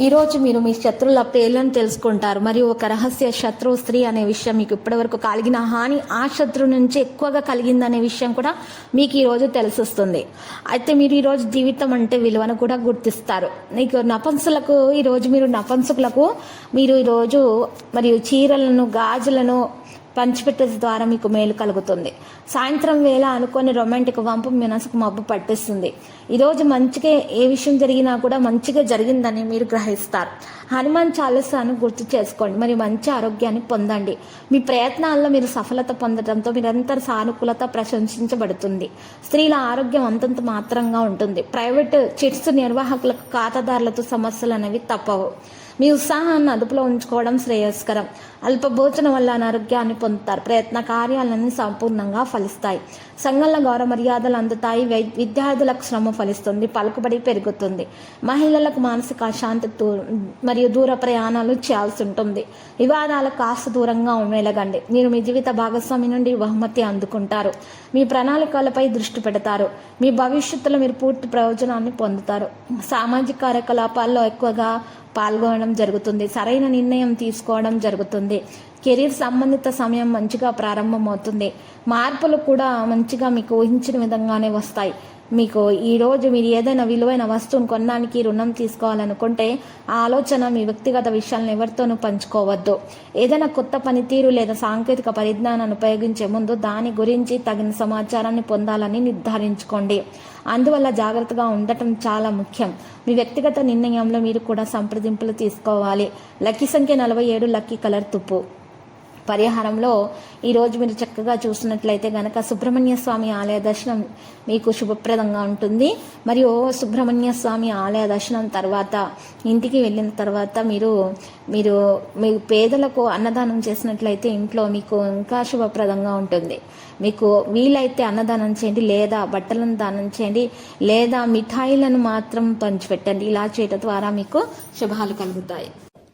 ఈరోజు మీరు మీ శత్రువుల పేర్లను తెలుసుకుంటారు. మరియు ఒక రహస్య శత్రువు స్త్రీ అనే విషయం మీకు ఇప్పటివరకు కలిగిన హాని ఆ శత్రువు నుంచి ఎక్కువగా కలిగిందనే విషయం కూడా మీకు ఈరోజు రోజు తెలిసొస్తుంది. అయితే మీరు ఈరోజు జీవితం అంటే విలువను కూడా గుర్తిస్తారు. మీకు నపంసులకు ఈరోజు మీరు నపంసుకులకు మీరు ఈరోజు మరియు చీరలను గాజులను పంచిపెట్టే ద్వారా మీకు మేలు కలుగుతుంది. సాయంత్రం వేళ అనుకొని రొమాంటిక్ వంపు మనసుకు మబ్బు పట్టిస్తుంది. ఈరోజు మంచిగా ఏ విషయం జరిగినా కూడా మంచిగా జరిగిందని మీరు గ్రహిస్తారు. హనుమాన్ చాలీసాను గుర్తు చేసుకోండి. మరి మంచి ఆరోగ్యాన్ని పొందండి. మీ ప్రయత్నాల్లో మీరు సఫలత పొందడంతో నిరంతర సానుకూలత ప్రశంసించబడుతుంది. స్త్రీల ఆరోగ్యం అంతంత మాత్రంగా ఉంటుంది. ప్రైవేట్ చిట్స్ నిర్వాహకులకు ఖాతాదారులతో సమస్యలు అనేవి తప్పవు. మీ ఉత్సాహాన్ని అదుపులో ఉంచుకోవడం శ్రేయస్కరం. అల్ప భోజనం వల్ల అనారోగ్యాన్ని పొందుతారు. ప్రయత్న కార్యాలన్నీ సంపూర్ణంగా ఫలిస్తాయి. సంఘంలో గౌరవ మర్యాదలు అందుతాయి. వై- విద్యార్థులకు శ్రమ ఫలిస్తుంది. పలుకుబడి పెరుగుతుంది. మహిళలకు మానసిక అశాంతి మరియు దూర ప్రయాణాలు చేయాల్సి ఉంటుంది. వివాదాలకు కాస్త దూరంగా వెలగండి మీరు మీ జీవిత భాగస్వామి నుండి బహుమతి అందుకుంటారు. మీ ప్రణాళికలపై దృష్టి పెడతారు. మీ భవిష్యత్తులో మీరు పూర్తి ప్రయోజనాన్ని పొందుతారు. సామాజిక కార్యకలాపాల్లో ఎక్కువగా పాల్గొనడం జరుగుతుంది. సరైన నిర్ణయం తీసుకోవడం జరుగుతుంది. కెరీర్ సంబంధిత సమయం మంచిగా ప్రారంభమవుతుంది. మార్పులు కూడా మంచిగా మీకు ఊహించిన విధంగానే వస్తాయి. మీకు ఈరోజు మీరు ఏదైనా విలువైన వస్తువును కొనడానికి రుణం తీసుకోవాలనుకుంటే ఆ ఆలోచన మీ వ్యక్తిగత విషయాలను ఎవరితోనూ పంచుకోవద్దు. ఏదైనా కొత్త పనితీరు లేదా సాంకేతిక పరిజ్ఞానాన్ని ఉపయోగించే ముందు దాని గురించి తగిన సమాచారాన్ని పొందాలని నిర్ధారించుకోండి. అందువల్ల జాగ్రత్తగా ఉండటం చాలా ముఖ్యం. మీ వ్యక్తిగత నిర్ణయంలో మీరు కూడా సంప్రదింపులు తీసుకోవాలి. లక్కీ సంఖ్య నలభై ఏడు లక్కీ కలర్ తుప్పు. పరిహారంలో ఈరోజు మీరు చక్కగా చూసినట్లయితే గనక సుబ్రహ్మణ్య స్వామి ఆలయ దర్శనం మీకు శుభప్రదంగా ఉంటుంది. మరియు సుబ్రహ్మణ్య స్వామి ఆలయ దర్శనం తర్వాత ఇంటికి వెళ్ళిన తర్వాత మీరు మీరు మీ పేదలకు అన్నదానం చేసినట్లయితే ఇంట్లో మీకు ఇంకా శుభప్రదంగా ఉంటుంది. మీకు వీలైతే అన్నదానం చేయండి లేదా బట్టలను దానం చేయండి లేదా మిఠాయిలను మాత్రం పంచిపెట్టండి. ఇలా చేయడం ద్వారా మీకు శుభాలు కలుగుతాయి.